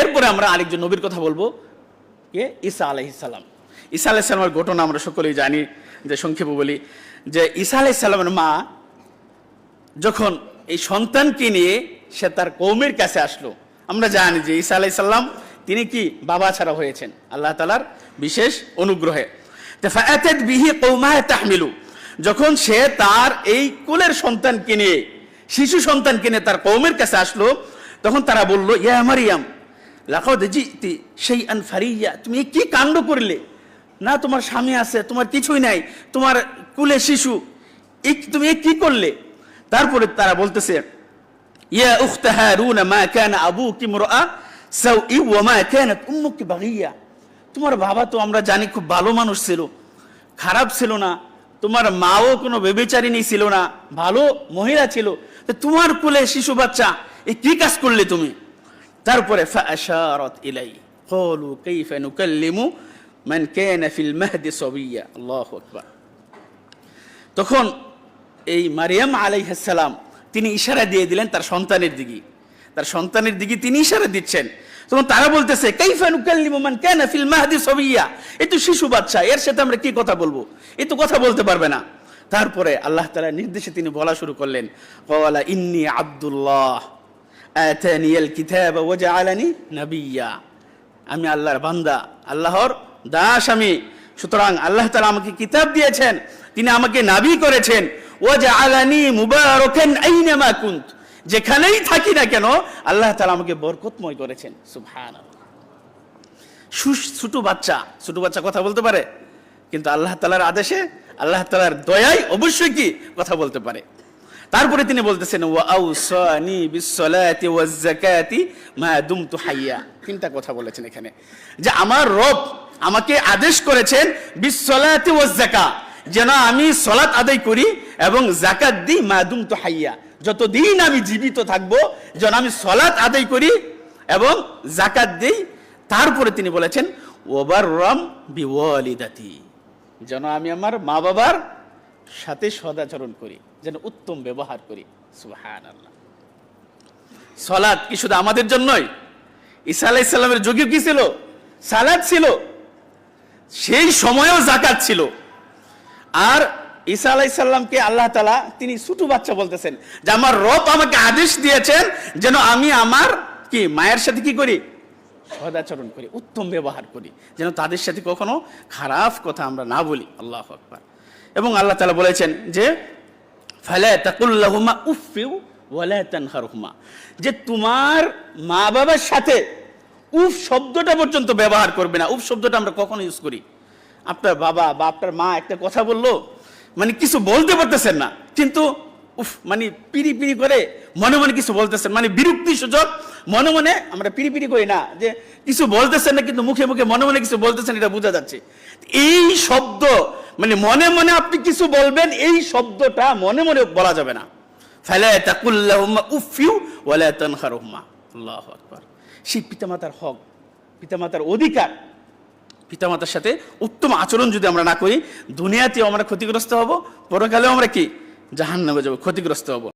এরপরে আমরা আরেকজন নবীর কথা বলব, কে? ঈসা আলাইহিসাল্লাম ঈসা আলাইসাল্লামের ঘটনা আমরা সকলেই জানি, যে সংক্ষেপে বলি, যে ঈসা আলাইসাল্লামের মা যখন এই সন্তানকে নিয়ে সে তার কৌমের কাছে আসলো, আমরা জানি যে ঈসা আলাইসাল্লাম তিনি কি বাবা ছাড়া হয়েছেন? আল্লাহ তালার বিশেষ অনুগ্রহে। বিহি কৌমায় তাহমিলু। যখন সে তার এই কুলের সন্তানকে নিয়ে, শিশু সন্তানকে নিয়ে তার কৌমের কাছে আসলো, তখন তারা বলল, ইয়া মারিয়াম লাকাদ জিতি সেই আন ফারিয়া। তুমি কি কাণ্ড করলে? না, তোমার স্বামী আছে, তোমার কিছুই নাই, তোমার কুলে শিশু। তুমি কি করলে? তারপরে তারা বলতেছে, ইয়া উখতা মা কানা আবুকি মুরআ সাউই ওয়া মা কানাত উম্মুকি বাগিয়া। তোমার বাবা তো আমরা জানি খুব ভালো মানুষ ছিল, খারাপ ছিল না, তোমার মাও কোনো বেবেচারিনী ছিল না, ভালো মহিলা ছিল। তোমার কুলে শিশু বাচ্চা, এ কি কাজ করলে তুমি? তারপরে মান তখন এই মারিয়াম আলাইহাসালাম তিনি ইশারা দিয়ে দিলেন তার সন্তানের দিকে। তার সন্তানের দিকে তিনি ইশারা দিচ্ছেন। তখন তারা বলতেছে, কাইফা নুকাল্লিমু কানা ফিল মাহদি সাবিয়্যা এ শিশু বাচ্চা, এর সাথে আমরা কি কথা বলব? এ তো কথা বলতে পারবে না। তারপরে আল্লাহ তালা নির্দেশে তিনি বলা শুরু করলেন ইন্নী আব্দুল্লাহ। আতানিয়াল কিতাব ওয়া জাআলানি নাবিয়্যা আমি আল্লাহর বান্দা, আল্লাহর দাস আমি। সুতরাং আল্লাহ তাআলা আমাকে কিতাব দিয়েছেন, তিনি আমাকে নাবি করেছেন। ও যে আলানি মুবারকেন আইনামা কুন্ত। যেখানেই থাকি না কেন, আল্লাহ তাআলা আমাকে বরকতময় করেছেন। সুবহান ছোট বাচ্চা ছোট বাচ্চা কথা বলতে পারে, কিন্তু আল্লাহ তালার আদেশে, আল্লাহ তালার দয়াই অবশ্যই কি কথা বলতে পারে। তারপরে তিনি বলতেছেন ওয়া আউসানি বিসসালাতি ওয়াজ যাকাতি মা দুমতু হাইয়া। তিনটা কথা বলেছেন এখানে। যে আমার রব আমাকে আদেশ করেছেন, বিসসালাতি ওয়াজ যাকা যেন আমি সলাত আদায় করি এবং জাকাত দিই মা দুমতু হাইয়া। যতদিন আমি জীবিত থাকব, যেন আমি সলাত আদায় করি এবং জাকাত দিই। তারপরে তিনি বলেছেন ওবার রম বিওয়ালিদাতি, যেন আমি আমার মা বাবার সাথে সদাচরণ করি। যেন উত্তম ব্যবহার করি। সুহান আল্লাহ সলাদ কি শুধু আমাদের জন্যই? ঈসা আলাইসাল্লামের যুগে কি ছিল? সালাদ ছিল। সেই সময়েও জাকাত ছিল। আর ঈসা আলাইসাল্লামকে আল্লাহ তালা তিনি ছোট বাচ্চা বলতেছেন যে, আমার রব আমাকে আদেশ দিয়েছেন যেন আমি আমার কি, মায়ের সাথে কি করি? সদাচরণ করি, উত্তম ব্যবহার করি। যেন তাদের সাথে কখনো খারাপ কথা আমরা না বলি। আল্লাহ আকবার। এবং আল্লাহ তালা বলেছেন যে যে তোমার মা বাবার সাথে উফ শব্দটা পর্যন্ত ব্যবহার করবে না। উফ শব্দটা আমরা কখনো ইউজ করি। আপনার বাবা বা আপনার মা একটা কথা বলল মানে কিছু বলতে পারতেছেন না। কিন্তু উফ মানে পিড়ি পিড়ি করে মনে মনে কিছু বলতেছেন। মানে বিরক্তি সূচক মনে মনে আমরা পিড়ি পিড়ি করি না। যে কিছু বলতেছেন না, কিন্তু মুখে মুখে মনে মনে কিছু বলতেছেন, এটা বোঝা যাচ্ছে। এই শব্দ মানে মনে মনে আপনি কিছু বলবেন, এই শব্দটা মনে মনে বলা যাবে না। ফালা তাকুল্লাহুমা উফিউ ওয়ালা তানহারহুমা। আল্লাহু আকবার। সেই পিতামাতার হক, পিতামাতার অধিকার, পিতামাতার সাথে উত্তম আচরণ যদি আমরা না করি, দুনিয়াতেও আমরা ক্ষতিগ্রস্ত হব, পরকালেও আমরা কি? জাহান্নামে যাব, ক্ষতিগ্রস্ত হব।